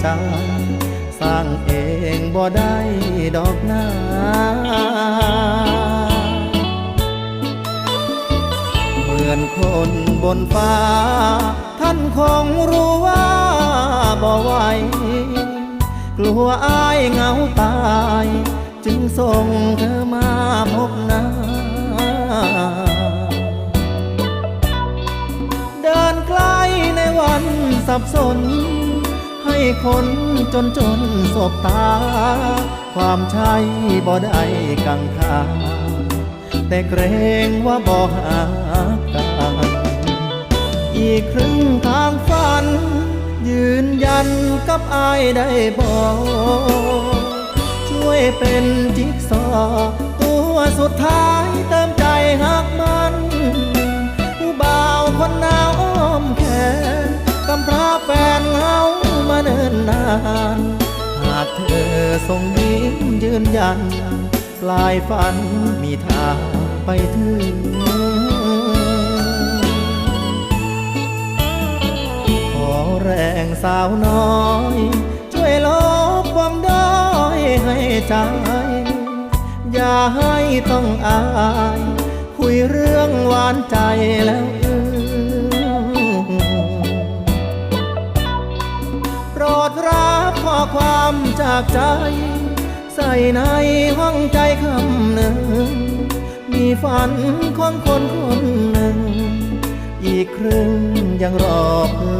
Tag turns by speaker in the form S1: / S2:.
S1: ใจสร้างเองบ่ได้ดอกนาเหมือนคนบนฟ้า ท่านคงรู้ว่าบ่ไหวกลัวอายเหงาตาย จึงส่งเธอมาพบหน้าเดินใกล้ในวันสับสน คนจนจนสบตา ความใช่บ่ได้กังขาแต่เกรงว่าบ่หากันอีกครึ่งทางฝัน ยืนยันกับอายได้บอกช่วยเป็นจิ๊กซอว์ตัวสุดท้ายเติมใจหักมันานหากเธอส่งยิ้มยืนยัน ปลายฝันมีทางไปถึงขอแรงสาวน้อย ช่วยลบความด้อยให้ใจ อย่าให้ต้องอาย คุยเรื่องหวานใจแล้วอืมโปรดร ข้อความจากใจ ใส่ในห้องใจคำหนึ่ง มีฝันของคนคนหนึ่ง อีกครึ่งยังรอพึ่งเ